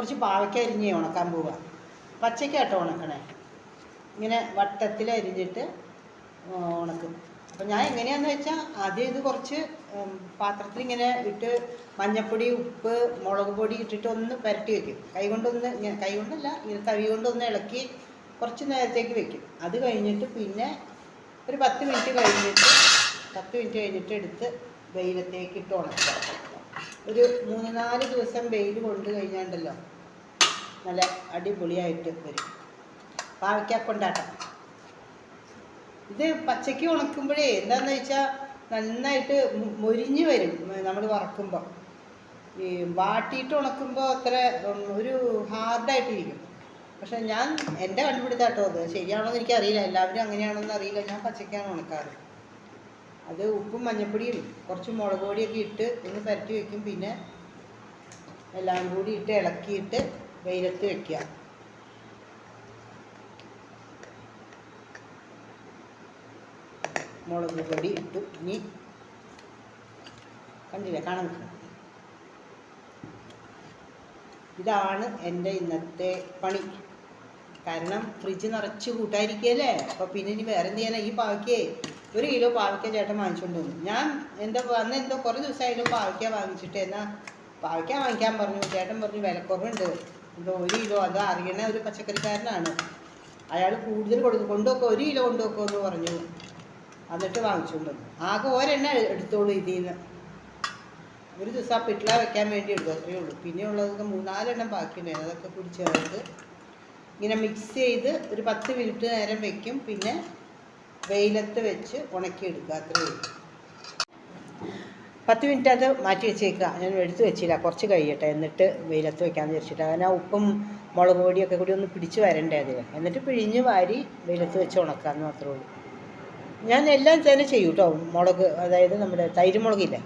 കുറച്ച് പാവയ്ക്ക അരിഞ്ഞ് ഉണക്കാൻ പോവുക പച്ചക്കാട്ടോ ഉണക്കണേ. ഇങ്ങനെ വട്ടത്തിൽ അരിഞ്ഞിട്ട് ഉണക്കും. അപ്പം ഞാൻ എങ്ങനെയാന്ന് വെച്ചാൽ ആദ്യം ഇത് കുറച്ച് പാത്രത്തിൽ ഇങ്ങനെ ഇട്ട് മഞ്ഞപ്പൊടി ഉപ്പ് മുളക് പൊടി ഇട്ടിട്ട് ഒന്ന് പുരട്ടി വെക്കും. കൈ കൊണ്ടൊന്ന് ഇങ്ങനെ കൈ കൊണ്ടല്ല ഇങ്ങനെ തവി കൊണ്ടൊന്ന് ഇളക്കി കുറച്ച് നേരത്തേക്ക് വെക്കും. അത് കഴിഞ്ഞിട്ട് പിന്നെ ഒരു പത്ത് മിനിറ്റ് കഴിഞ്ഞിട്ട് പത്ത് മിനിറ്റ് കഴിഞ്ഞിട്ട് എടുത്ത് വെയിലത്തേക്ക് ഇട്ട് ഉണക്കുക ഒരു മൂന്ന് നാല് ദിവസം വെയിൽ കൊണ്ട് കഴിഞ്ഞാണ്ടല്ലോ. നല്ല അടിപൊളിയായിട്ട് വരും. പാവയ്ക്ക ഇത് പച്ചയ്ക്ക് ഉണക്കുമ്പോഴേ എന്താണെന്ന് വെച്ചാൽ നന്നായിട്ട് മൊരിഞ്ഞു വരും നമ്മൾ വറക്കുമ്പോൾ ഈ വാട്ടിയിട്ട് ഉണക്കുമ്പോൾ അത്ര ഒരു ഹാർഡായിട്ടിരിക്കും. പക്ഷെ ഞാൻ എന്റെ കണ്ടുപിടുത്താട്ടോ അത് ശരിയാണോ എന്ന് എനിക്കറിയില്ല. എല്ലാവരും അങ്ങനെയാണോ എന്ന് അറിയില്ല. ഞാൻ പച്ചയ്ക്കാണ് ഉണക്കാറ്. അത് ഉപ്പും മഞ്ഞപ്പൊടിയും കുറച്ച് മുളക് പൊടിയൊക്കെ ഇട്ട് ഒന്ന് പരട്ടി വെക്കും. പിന്നെ എല്ലാം കൂടി ഇട്ട് ഇളക്കിയിട്ട് വെയിലത്ത് വെക്കുക. മുളക് പൊടി ഇട്ടു ഇനി കണ്ടില്ലേ കാണാൻ ഇതാണ് എന്റെ ഇന്നത്തെ പണി. കാരണം ഫ്രിഡ്ജ് നിറച്ച് കൂട്ടായിരിക്കുകയല്ലേ? അപ്പോൾ പിന്നെ ഇനി വേറെ എന്ത് ചെയ്യാനാ? ഈ പാവയ്ക്കേ ഒരു കിലോ പാവയ്ക്ക ചേട്ടൻ വാങ്ങിച്ചുകൊണ്ട് വന്നു. ഞാൻ എന്താ അന്ന് എന്തോ കുറേ ദിവസമായാലും പാവയ്ക്ക വാങ്ങിച്ചിട്ട്. എന്നാ പാവയ്ക്ക വാങ്ങിക്കാൻ പറഞ്ഞു. ചേട്ടൻ പറഞ്ഞു വിലക്കുറവുണ്ട് എന്തോ ഒരു കിലോ അത് അറിയണ ഒരു പച്ചക്കറിക്കാരനാണ്. അയാൾ കൂടുതൽ കൊടുക്കും. കൊണ്ടുവെക്കോ ഒരു കിലോ കൊണ്ടുവെക്കോ എന്ന് പറഞ്ഞു. എന്നിട്ട് വാങ്ങിച്ചുകൊണ്ട് വന്നു. ആകെ ഒരെണ്ണ എടുത്തോളൂ ഇതിൽ നിന്ന്. ഒരു ദിവസം പിട്ടില വെക്കാൻ വേണ്ടി എടുക്കും അത്രയേ ഉള്ളൂ. പിന്നെ ഉള്ളതൊക്കെ മൂന്നാലെണ്ണം ബാക്കിയുണ്ടായിരുന്നു അതൊക്കെ കൂടി ചേർത്ത് ഇങ്ങനെ മിക്സ് ചെയ്ത് ഒരു പത്ത് മിനിറ്റ് നേരം വെക്കും. പിന്നെ വെയിലത്ത് വെച്ച് ഉണക്കിയെടുക്കുക അത്രയേ പത്ത് മിനിറ്റ് അത് മാറ്റി വെച്ചേക്കുക. ഞാൻ എടുത്ത് വെച്ചില്ല. കുറച്ച് കഴിയട്ടെ. എന്നിട്ട് വെയിലത്ത് വെക്കാമെന്ന് വിചാരിച്ചിട്ട്. അങ്ങനെ ഉപ്പും മുളക് പൊടിയൊക്കെ കൂടി ഒന്ന് പിടിച്ച് വരണ്ടേ അതിൽ എന്നിട്ട് പിഴിഞ്ഞ് വാരി വെയിലത്ത് വെച്ച് ഉണക്കാമെന്ന് മാത്രമേ ഉള്ളൂ. ഞാൻ എല്ലാം തന്നെ ചെയ്യും കേട്ടോ മുളക് അതായത് നമ്മുടെ തൈര് മുളകില്ലേ?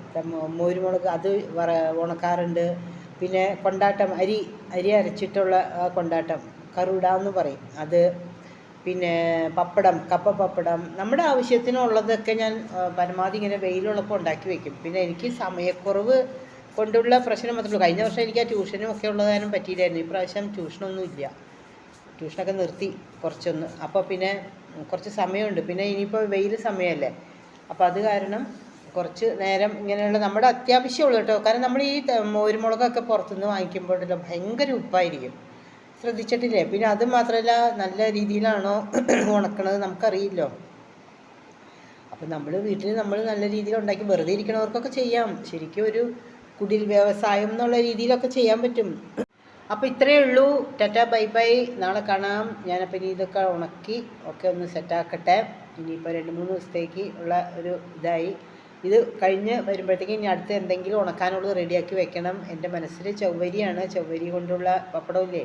മോരുമുളക് അത് ഉണക്കാറുണ്ട്. പിന്നെ കൊണ്ടാട്ടം അരി അരി അരച്ചിട്ടുള്ള കൊണ്ടാട്ടം. കറുട എന്ന് പറയും. അത് പിന്നെ പപ്പടം കപ്പ പപ്പടം. നമ്മുടെ ആവശ്യത്തിനുള്ളതൊക്കെ ഞാൻ പരമാവധി ഇങ്ങനെ വെയിലുള്ളപ്പോൾ ഉണ്ടാക്കി വെക്കും. പിന്നെ എനിക്ക് സമയക്കുറവ് കൊണ്ടുള്ള പ്രശ്നം മാത്രമേ ഉള്ളൂ. കഴിഞ്ഞ വർഷം എനിക്ക് ആ ട്യൂഷനും ഒക്കെ ഉള്ളത് കാരണം പറ്റിയില്ലായിരുന്നു. ഇപ്രാവശ്യം ട്യൂഷനൊന്നും ഇല്ല. ട്യൂഷനൊക്കെ നിർത്തി കുറച്ചൊന്ന്. അപ്പോൾ പിന്നെ കുറച്ച് സമയമുണ്ട്. പിന്നെ ഇനിയിപ്പോൾ വെയിൽ സമയമല്ലേ. അപ്പോൾ അത് കാരണം കുറച്ച് നേരം ഇങ്ങനെയുള്ള നമ്മുടെ അത്യാവശ്യമുള്ളൂ കേട്ടോ. കാരണം നമ്മൾ ഈ മോരുമുളകൊക്കെ പുറത്തുനിന്ന് വാങ്ങിക്കുമ്പോഴല്ലോ ഭയങ്കര ഉപ്പായിരിക്കും. ശ്രദ്ധിച്ചിട്ടില്ലേ? പിന്നെ അത് മാത്രമല്ല നല്ല രീതിയിലാണോ ഉണക്കണത് നമുക്കറിയില്ലോ. അപ്പം നമ്മൾ വീട്ടിൽ നമ്മൾ നല്ല രീതിയിൽ ഉണ്ടാക്കി വെറുതെ ഇരിക്കണവർക്കൊക്കെ ചെയ്യാം. ശരിക്കും ഒരു കുടിൽ വ്യവസായം എന്നുള്ള രീതിയിലൊക്കെ ചെയ്യാൻ പറ്റും. അപ്പോൾ ഇത്രയേ ഉള്ളൂ. Tata bye bye. നാളെ കാണാം. ഞാനപ്പോൾ ഇനി ഇതൊക്കെ ഉണക്കി ഒക്കെ ഒന്ന് സെറ്റാക്കട്ടെ ഇനിയിപ്പോൾ രണ്ട് മൂന്ന് ദിവസത്തേക്ക് ഉള്ള ഒരു ഇതായി. ഇത് കഴിഞ്ഞ് വരുമ്പോഴത്തേക്കും ഇനി അടുത്ത് എന്തെങ്കിലും ഉണക്കാനുള്ളത് റെഡിയാക്കി വെക്കണം. എന്റെ മനസ്സിൽ ചൊവ്വരിയാണ് ചൊവ്വരി കൊണ്ടുള്ള പപ്പടമില്ലേ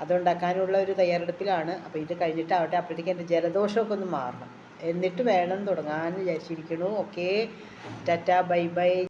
അതുണ്ടാക്കാനുള്ള ഒരു തയ്യാറെടുപ്പിലാണ്. അപ്പോൾ ഇത് കഴിഞ്ഞിട്ടാവട്ടെ അപ്പോഴത്തേക്ക് എന്റെ ജലദോഷമൊക്കെ ഒന്ന് മാറണം. എന്നിട്ട് വേണം തുടങ്ങാൻ വിചാരിച്ചിരിക്കണു ഓക്കെ. Tata bye bye.